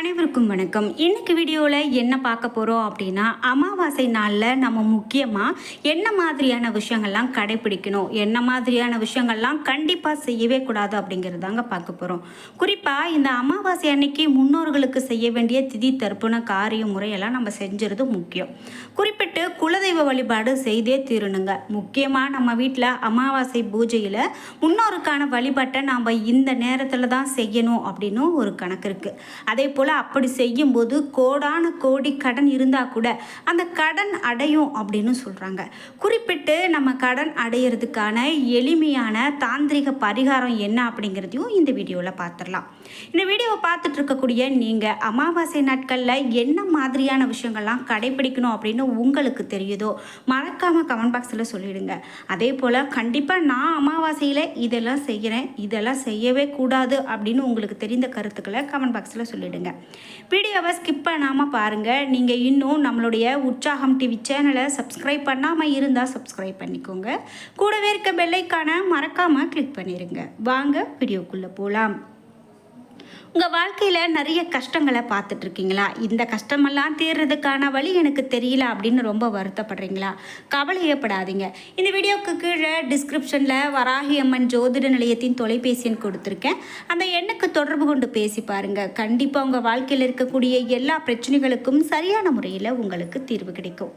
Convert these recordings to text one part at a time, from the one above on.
அனைவருக்கும் வணக்கம். இன்னைக்கு வீடியோவில் என்ன பார்க்க போகிறோம் அப்படின்னா அமாவாசை நாளில் நம்ம முக்கியமாக என்ன மாதிரியான விஷயங்கள்லாம் கடைபிடிக்கணும் என்ன மாதிரியான விஷயங்கள்லாம் கண்டிப்பாக செய்யவே கூடாது அப்படிங்கிறது தாங்க பார்க்க போகிறோம் குறிப்பாக இந்த அமாவாசை அன்னைக்கு முன்னோர்களுக்கு செய்ய வேண்டிய திதி தர்ப்பண காரிய முறையெல்லாம் நம்ம செஞ்சுறது முக்கியம். குறிப்பிட்டு குலதெய்வ வழிபாடு செய்தே தீரணுங்க. முக்கியமாக நம்ம வீட்டில் அமாவாசை பூஜையில் முன்னோருக்கான வழிபாட்டை நாம் இந்த நேரத்தில் தான் செய்யணும் அப்படின்னு ஒரு கணக்கு இருக்குது அதே போல் அப்படி செய்யும்போது கோடான கோடி கடன் இருந்தால் கூட அந்த கடன் அடையும் அப்படின்னு சொல்கிறாங்க குறிப்பிட்டு நம்ம கடன் அடையிறதுக்கான எளிமையான தாந்திரிக பரிகாரம் என்ன அப்படிங்கிறதையும் இந்த வீடியோவில் பார்த்துடலாம் இந்த வீடியோவை பார்த்துட்டு இருக்கக்கூடிய நீங்கள் அமாவாசை நாட்களில் என்ன மாதிரியான விஷயங்கள்லாம் கடைபிடிக்கணும் அப்படின்னு உங்களுக்கு தெரியுதோ மறக்காமல் கமெண்ட் பாக்ஸில் சொல்லிவிடுங்க அதே போல் கண்டிப்பாக நான் அமாவாசையில் இதெல்லாம் செய்கிறேன் இதெல்லாம் செய்யவே கூடாது அப்படின்னு உங்களுக்கு தெரிந்த கருத்துக்களை கமெண்ட் பாக்ஸில் சொல்லிவிடுங்க வீடியோவை ஸ்கிப் பண்ணாமல் பாருங்கள் நீங்கள் இன்னும் நம்மளுடைய உற்சாகம் டிவி சேனலை சப்ஸ்கிரைப் பண்ணாமல் இருந்தால் சப்ஸ்கிரைப் பண்ணிக்கோங்க. கூடவே இருக்க பெல்லைக்கான மறக்காமல் கிளிக் பண்ணிடுங்க வாங்க வீடியோக்குள்ளே போகலாம் உங்கள் வாழ்க்கையில் நிறைய கஷ்டங்களை பார்த்துட்ருக்கீங்களா இந்த கஷ்டமெல்லாம் தீர்றதுக்கான வழி எனக்கு தெரியல அப்படின்னு ரொம்ப வருத்தப்படுறீங்களா? கவலையப்படாதீங்க. இந்த வீடியோவுக்கு கீழே டிஸ்கிரிப்ஷனில் வராகி அம்மன் ஜோதிட நிலையத்தின் தொலைபேசி எண் கொடுத்துருக்கேன். அந்த எண்ணுக்கு தொடர்பு கொண்டு பேசி பாருங்கள் கண்டிப்பாக உங்கள் வாழ்க்கையில் இருக்கக்கூடிய எல்லா பிரச்சனைகளுக்கும் சரியான முறையில் உங்களுக்கு தீர்வு கிடைக்கும்.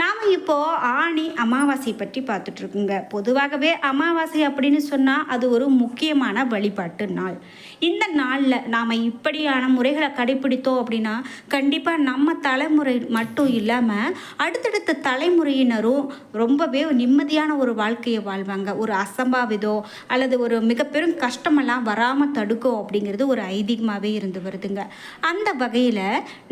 நாம் இப்போது ஆணி அமாவாசை பற்றி பார்த்துட்ருக்குங்க. பொதுவாகவே அமாவாசை அப்படின்னு சொன்னால் அது ஒரு முக்கியமான வழிபாட்டு நாள். இந்த நாளில் நாம் இப்படியான முறைகளை கடைபிடித்தோம் அப்படின்னா கண்டிப்பாக நம்ம தலைமுறை மட்டும் இல்லாமல் அடுத்தடுத்த தலைமுறையினரும் ரொம்பவே நிம்மதியான ஒரு வாழ்க்கையை வாழ்வாங்க. ஒரு அசம்பாவிதம் அல்லது ஒரு மிக பெரும் கஷ்டமெல்லாம் வராமல் தடுக்கும் அப்படிங்கிறது ஒரு ஐதீகமாகவே இருந்து வருதுங்க. அந்த வகையில்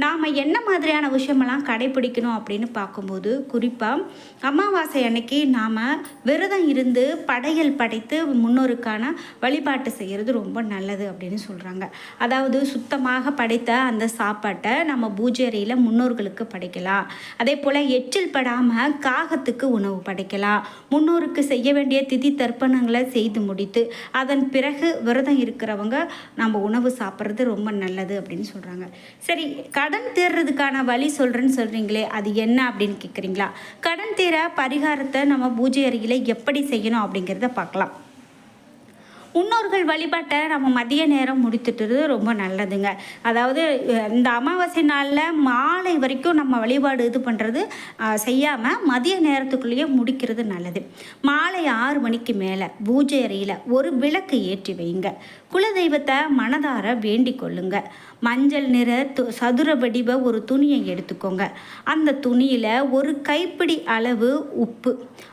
நாம் என்ன மாதிரியான விஷயமெல்லாம் கடைபிடிக்கணும் அப்படின்னு பார்க்கும்போது குறிப்பாக அமாவாசை அன்னைக்கு நாம் விரதம் இருந்து படையல் படைத்து முன்னோருக்கான வழிபாட்டு செய்கிறது ரொம்ப நல்லது அப்படின்னு சொல்கிறாங்க அதாவது சுத்தமாக படைத்த அந்த சாப்பாட்டை நம்ம பூஜை அறையில் முன்னோர்களுக்கு படைக்கலாம். அதே போல் எச்சில் படாமல் காகத்துக்கு உணவு படைக்கலாம். முன்னோருக்கு செய்ய வேண்டிய திதி தர்ப்பணங்களை செய்து முடித்து அதன் பிறகு விரதம் இருக்கிறவங்க நம்ம உணவு சாப்பிட்றது ரொம்ப நல்லது அப்படின்னு சொல்கிறாங்க சரி கடன் தேர்றதுக்கான வழி சொல்கிறேன்னு சொல்கிறீங்களே அது என்ன அப்படின்னு கேட்குறீங்களா கடன் தீர பரிகாரத்தை நம்ம பூஜை அறையில் எப்படி செய்யணும் அப்படிங்கிறத பார்க்கலாம். முன்னோர்கள் வழிபாட்டை நம்ம மதிய நேரம் முடித்துட்டுறது ரொம்ப நல்லதுங்க. அதாவது இந்த அமாவாசை நாளில் மாலை வரைக்கும் நம்ம வழிபாடு இது பண்ணுறது செய்யாமல் மதிய நேரத்துக்குள்ளேயே முடிக்கிறது நல்லது. மாலை ஆறு மணிக்கு மேலே பூஜை அறையில் ஒரு விளக்கு ஏற்றி வைங்க. குலதெய்வத்தை மனதார வேண்டிக் கொள்ளுங்கள் மஞ்சள் நிற து சதுர வடிவ ஒரு துணியை எடுத்துக்கோங்க. அந்த துணியில் ஒரு கைப்பிடி அளவு உப்பு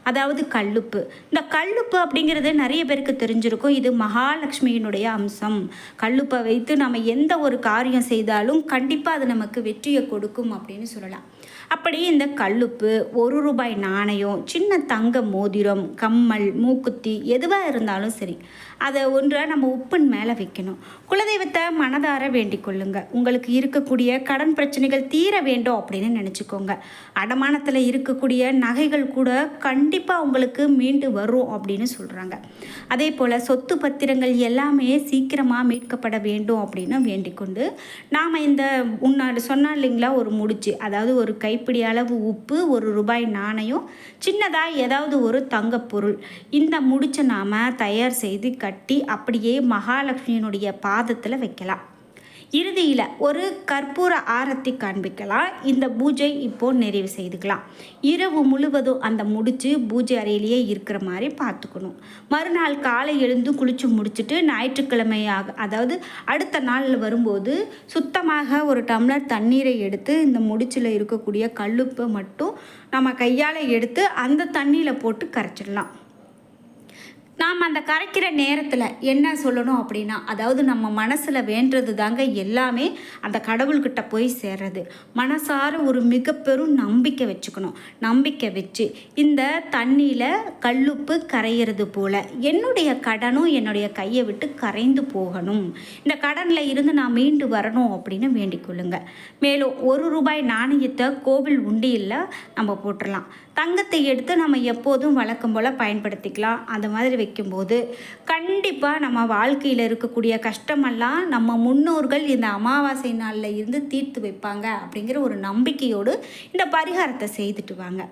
அதாவது கல்லுப்பு. இந்த கல்லுப்பு அப்படிங்கிறது நிறைய பேருக்கு தெரிஞ்சிருக்கும். இது மகாலட்சுமியினுடைய அம்சம். கல்லுப்பை வைத்து நம்ம எந்த ஒரு காரியம் செய்தாலும் கண்டிப்பாக அது நமக்கு வெற்றியை கொடுக்கும் அப்படின்னு சொல்லலாம். அப்படி இந்த கல்லுப்பு ஒரு ரூபாய் நாணயம் சின்ன தங்க மோதிரம் கம்மல் மூக்குத்தி எதுவாக இருந்தாலும் சரி அதை ஒன்றை நம்ம உப்பின் மேலே வைக்கணும். குலதெய்வத்தை மனதார வேண்டிக் கொள்ளுங்க. உங்களுக்கு இருக்கக்கூடிய கடன் பிரச்சனைகள் தீர வேண்டும் அப்படின்னு நினச்சிக்கோங்க. அடமானத்தில் இருக்கக்கூடிய நகைகள் கூட கண்டிப்பாக உங்களுக்கு மீண்டு வரும் அப்படின்னு சொல்கிறாங்க அதே போல் சொத்து பத்திரங்கள் எல்லாமே சீக்கிரமாக மீட்கப்பட வேண்டும் அப்படின்னு வேண்டிக்கொண்டு நாம் இந்த முன்னாடி சொன்னா இல்லைங்களா ஒரு முடிச்சு அதாவது ஒரு கைப்பிடி அளவு உப்பு ஒரு ரூபாய் நாணயம் சின்னதாக ஏதாவது ஒரு தங்கப்பொருள் இந்த முடிச்சை நாம் தயார் செய்து கட்டி அப்படியே மகாலட்சுமியினுடைய பாதத்தில் வைக்கலாம். இறுதியில் ஒரு கற்பூர ஆரத்தி காண்பிக்கலாம். இந்த பூஜை இப்போ நிறைவு செய்துக்கலாம். இரவு முழுவதும் அந்த முடித்து பூஜை அறையிலேயே இருக்கிற மாதிரி பார்த்துக்கணும். மறுநாள் காலை எழுந்து குளித்து முடிச்சுட்டு ஞாயிற்றுக்கிழமையாக அதாவது அடுத்த நாளில் வரும்போது சுத்தமாக ஒரு டம்ளர் தண்ணீரை எடுத்து இந்த முடிச்சில் இருக்கக்கூடிய கல்லுப்பை மட்டும் நம்ம கையால் எடுத்து அந்த தண்ணியில் போட்டு கரைச்சிடலாம். நாம் அந்த கரைக்கிற நேரத்தில் என்ன சொல்லணும் அப்படின்னா அதாவது நம்ம மனசில் வேண்டது தாங்க எல்லாமே அந்த கடவுள்கிட்ட போய் சேர்றது. மனசார ஒரு மிக பெரும் நம்பிக்கை வச்சுக்கணும். நம்பிக்கை வச்சு இந்த தண்ணியில் கல்லுப்பு கரையிறது போல் என்னுடைய கடனும் என்னுடைய கையை விட்டு கரைந்து போகணும். இந்த கடனில் இருந்து நான் மீண்டு வரணும் அப்படின்னு வேண்டிக் கொள்ளுங்க. மேலும் ஒரு ரூபாய் நாணயத்தை கோவில் உண்டியில் நம்ம போட்டுடலாம் தங்கத்தை எடுத்து நம்ம எப்போதும் வழக்கம் போல் பயன்படுத்திக்கலாம். அந்த மாதிரி வைக்கும்போது கண்டிப்பாக நம்ம வாழ்க்கையில் இருக்கக்கூடிய கஷ்டமெல்லாம் நம்ம முன்னோர்கள் இந்த அமாவாசை நாளில் இருந்து தீர்த்து வைப்பாங்க அப்படிங்கிற ஒரு நம்பிக்கையோடு இந்த பரிகாரத்தை செய்துட்டு வாங்க.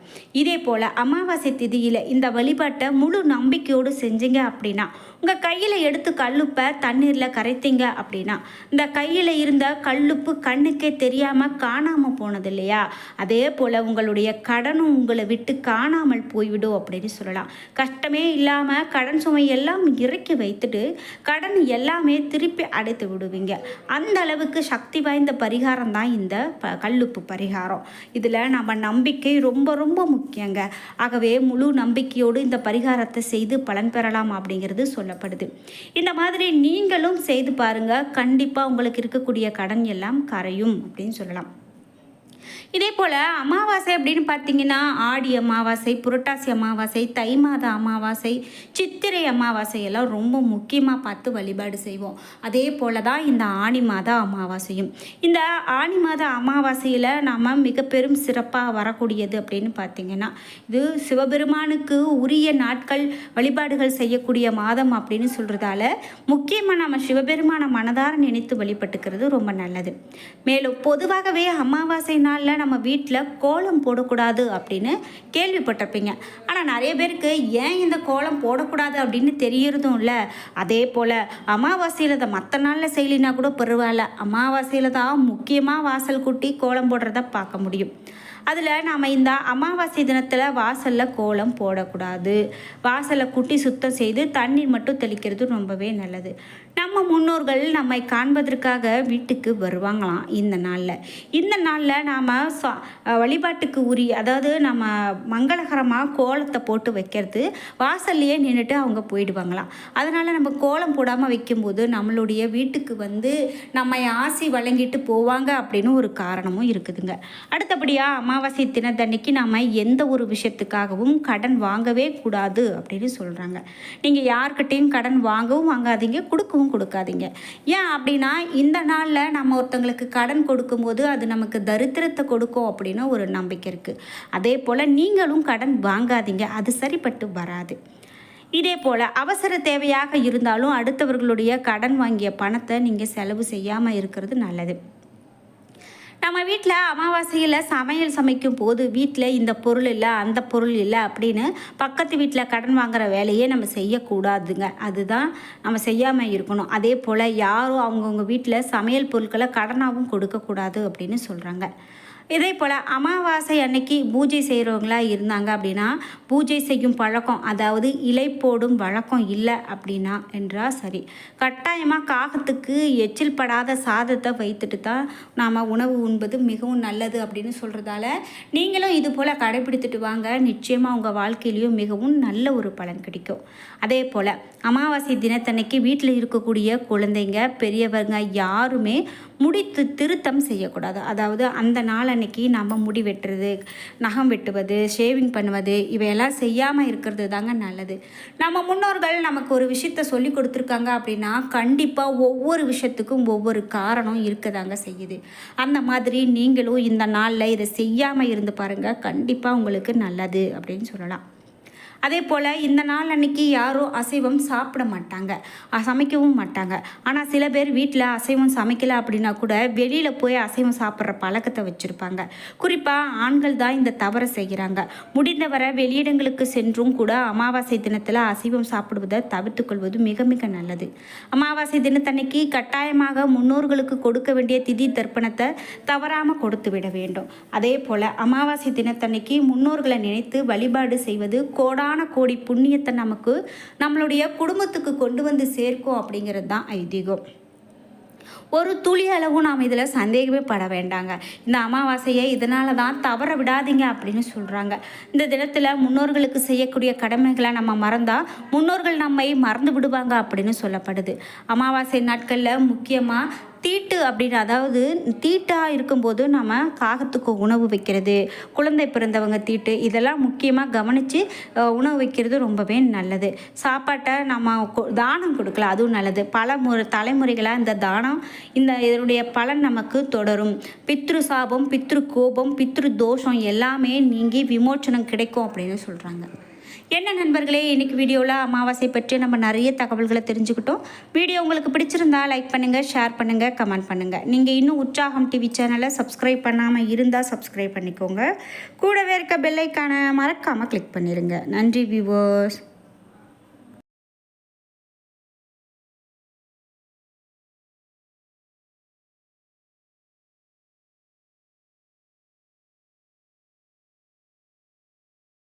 இதே போல் அமாவாசை திதியில் இந்த வழிபாட்டை முழு நம்பிக்கையோடு செஞ்சீங்க அப்படின்னா உங்கள் கையில் எடுத்து கல்லுப்பை தண்ணீரில் கரைத்தீங்க அப்படின்னா இந்த கையில் இருந்த கல்லுப்பு கண்ணுக்கே தெரியாமல் காணாமல் போனது இல்லையா? அதே போல் உங்களுடைய கடனும் உங்களை விட்டு காணாமல் போய்விடும் அப்படின்னு சொல்லலாம். கஷ்டமே இல்லாமல் கடன் சுமை எல்லாம் இறக்கி வைத்துட்டு கடன் எல்லாமே திருப்பி அடைத்து விடுவீங்க. அந்த அளவுக்கு சக்தி வாய்ந்த பரிகாரம் தான் இந்த ப கல்லுப்பு பரிகாரம். இதில் நம்ம நம்பிக்கை ரொம்ப ரொம்ப முக்கியங்க. ஆகவே முழு நம்பிக்கையோடு இந்த பரிகாரத்தை செய்து பலன் பெறலாம் அப்படிங்கிறது சொல்லப்படுது. இந்த மாதிரி நீங்களும் செய்து பாருங்கள் கண்டிப்பாக உங்களுக்கு இருக்கக்கூடிய கடன் எல்லாம் கரையும் அப்படின்னு சொல்லலாம். இதே போல் அமாவாசை அப்படின்னு பார்த்தீங்கன்னா ஆடி அமாவாசை புரட்டாசி அமாவாசை தை மாத அமாவாசை சித்திரை அமாவாசை எல்லாம் ரொம்ப முக்கியமாக பார்த்து வழிபாடு செய்வோம். அதே போல் தான் இந்த ஆணி மாத அமாவாசையும். இந்த ஆணி மாத அமாவாசையில் நாம் மிக பெரும் சிறப்பாக வரக்கூடியது அப்படின்னு பார்த்தீங்கன்னா இது சிவபெருமானுக்கு உரிய நாட்கள் வழிபாடுகள் செய்யக்கூடிய மாதம் அப்படின்னு சொல்கிறதால முக்கியமாக நம்ம சிவபெருமானை மனதார நினைத்து வழிபட்டுக்கிறது ரொம்ப நல்லது. மேலும் பொதுவாகவே அமாவாசை நாளில் நம்ம வீட்டில் கோலம் போடக்கூடாது அப்படின்னு கேள்விப்பட்டிருப்பீங்க. ஆனால் நிறைய பேருக்கு ஏன் இந்த கோலம் போடக்கூடாது அப்படின்னு தெரியறதும் இல்லை. அதே போல் அமாவாசையில் அதை மற்ற நாளில் செய்யலினா கூட பரவாயில்ல. அமாவாசையில் தான் முக்கியமாக வாசல் கூட்டி கோலம் போடுறத பார்க்க முடியும். அதில் நாம் இந்த அமாவாசை தினத்தில் வாசலில் கோலம் போடக்கூடாது. வாசலை குட்டி சுத்தம் செய்து தண்ணீர் மட்டும் தெளிக்கிறது ரொம்பவே நல்லது. நம்ம முன்னோர்கள் நம்மை காண்பதற்காக வீட்டுக்கு வருவாங்களாம் இந்த நாளில். இந்த நாளில் நாம் வழிபாட்டுக்கு உரிய அதாவது நம்ம மங்களகரமாக கோலத்தை போட்டு வைக்கிறது வாசல்லையே நின்றுட்டு அவங்க போயிடுவாங்களாம். அதனால் நம்ம கோலம் போடாமல் வைக்கும்போது நம்மளுடைய வீட்டுக்கு வந்து நம்மை ஆசி வழங்கிட்டு போவாங்க அப்படின்னு ஒரு காரணமும் இருக்குதுங்க. அடுத்தபடியாக அம்மா அமாவாசை தினத்தன்னைக்கு நாம் எந்த ஒரு விஷயத்துக்காகவும் கடன் வாங்கவே கூடாது அப்படின்னு சொல்கிறாங்க நீங்கள் யார்கிட்டையும் கடன் வாங்கவும் வாங்காதீங்க கொடுக்கவும் கொடுக்காதீங்க. ஏன் அப்படின்னா இந்த நாளில் நம்ம ஒருத்தங்களுக்கு கடன் கொடுக்கும்போது அது நமக்கு தரித்திரத்தை கொடுக்கும் அப்படின்னு ஒரு நம்பிக்கை இருக்குது அதே போல் நீங்களும் கடன் வாங்காதீங்க அது சரிப்பட்டு வராது. இதே போல் அவசர தேவையாக இருந்தாலும் அடுத்தவர்களுடைய கடன் வாங்கிய பணத்தை நீங்கள் செலவு செய்யாமல் இருக்கிறது நல்லது. நம்ம வீட்டில் அமாவாசையில் சமையல் சமைக்கும் போது வீட்டில் இந்த பொருள் இல்லை அந்த பொருள் இல்லை அப்படின்னு பக்கத்து வீட்டில் கடன் வாங்குகிற வேலையே நம்ம செய்யக்கூடாதுங்க. அதுதான் நம்ம செய்யாமல் இருக்கணும். அதே போல் யாரும் அவங்கவுங்க வீட்டில் சமையல் பொருட்களை கடனாகவும் கொடுக்கக்கூடாது அப்படின்னு சொல்கிறாங்க இதே போல் அமாவாசை அன்னைக்கு பூஜை செய்கிறவங்களா இருந்தாங்க அப்படின்னா பூஜை செய்யும் பழக்கம் அதாவது இலை போடும் வழக்கம் இல்லை அப்படின்னா என்றால் சரி. கட்டாயமாக காகத்துக்கு எச்சில் படாத சாதத்தை வைத்துட்டு தான் நாம் உணவு உண்பது மிகவும் நல்லது அப்படின்னு சொல்கிறதால நீங்களும் இது போல் கடைபிடித்துட்டு வாங்க. நிச்சயமாக உங்கள் வாழ்க்கையிலையும் மிகவும் நல்ல ஒரு பலன் கிடைக்கும். அதே போல் அமாவாசை தினத்தன்னைக்கு வீட்டில் இருக்கக்கூடிய குழந்தைங்க பெரியவங்க யாருமே முடித்து திருத்தம் செய்யக்கூடாது. அதாவது அந்த நாள் அன்னைக்கு நம்ம முடி வெட்டுறது நகம் வெட்டுவது ஷேவிங் பண்ணுவது இவையெல்லாம் செய்யாமல் இருக்கிறது தாங்க நல்லது. நம்ம முன்னோர்கள் நமக்கு ஒரு விஷயத்த சொல்லி கொடுத்துருக்காங்க அப்படின்னா கண்டிப்பாக ஒவ்வொரு விஷயத்துக்கும் ஒவ்வொரு காரணம் இருக்கதாங்க செய்யுது. அந்த மாதிரி நீங்களும் இந்த நாளில் இதை செய்யாமல் இருந்து பாருங்கள் கண்டிப்பாக உங்களுக்கு நல்லது அப்படின்னு சொல்லலாம். அதே போல் இந்த நாள் அன்னைக்கு யாரும் அசைவம் சாப்பிட மாட்டாங்க. சமைக்கவும் மாட்டாங்க. ஆனால் சில பேர் வீட்டில் அசைவம் சமைக்கலை அப்படின்னா கூட வெளியில் போய் அசைவம் சாப்பிட்ற பழக்கத்தை வச்சுருப்பாங்க. குறிப்பாக ஆண்கள் தான் இந்த தவறை செய்கிறாங்க. முடிந்தவரை வெளியிடங்களுக்கு சென்றும் கூட அமாவாசை தினத்தில் அசைவம் சாப்பிடுவதை தவிர்த்துக்கொள்வது மிக மிக நல்லது. அமாவாசை தினத்தன்னைக்கு கட்டாயமாக முன்னோர்களுக்கு கொடுக்க வேண்டிய திதி தர்ப்பணத்தை தவறாமல் கொடுத்து விட வேண்டும். அதே போல் அமாவாசை தினத்தன்னைக்கு முன்னோர்களை நினைத்து வழிபாடு செய்வது கோடா கோடான கோடி புண்ணியத்தை நமக்கு நம்மளுடைய குடும்பத்துக்கு கொண்டு வந்து சேர்க்கும் அப்படிங்கிறது தான் ஐதீகம். ஒரு துளி அளவும் நாம் இதில் சந்தேகமே பட வேண்டாங்க. இந்த அமாவாசையை இதனால தான் தவற விடாதீங்க அப்படின்னு சொல்கிறாங்க இந்த தினத்தில் முன்னோர்களுக்கு செய்யக்கூடிய கடமைகளை நம்ம மறந்தால் முன்னோர்கள் நம்மை மறந்து விடுவாங்க அப்படின்னு சொல்லப்படுது. அமாவாசை நாட்களில் முக்கியமாக தீட்டு அப்படின்னு அதாவது தீட்டாக இருக்கும்போது நம்ம காகத்துக்கு உணவு வைக்கிறது குழந்தை பிறந்தவங்க தீட்டு இதெல்லாம் முக்கியமாக கவனித்து உணவு வைக்கிறது ரொம்பவே நல்லது. சாப்பாட்டை நம்ம கொ- தானம் கொடுக்கலாம் அதுவும் நல்லது. பல முறை தலைமுறைகளாக இந்த தானம் இந்த இதனுடைய பலன் நமக்கு தொடரும். பித்ரு சாபம் பித்ரு கோபம் பித்ரு தோஷம் எல்லாமே நீங்கி விமோச்சனம் கிடைக்கும் அப்படின்னு சொல்கிறாங்க என்ன நண்பர்களே இன்றைக்கி வீடியோவில் அமாவாசை பற்றி நம்ம நிறைய தகவல்களை தெரிஞ்சுக்கிட்டோம். வீடியோ உங்களுக்கு பிடிச்சிருந்தா லைக் பண்ணுங்கள் ஷேர் பண்ணுங்கள் கமெண்ட் பண்ணுங்கள் நீங்கள் இன்னும் உற்சாகம் டிவி சேனலை சப்ஸ்கிரைப் பண்ணாமல் இருந்தால் சப்ஸ்கிரைப் பண்ணிக்கோங்க. கூடவே இருக்க பெல்லைக்கான மறக்காமல் கிளிக் பண்ணிடுங்க நன்றி வியூவர்ஸ்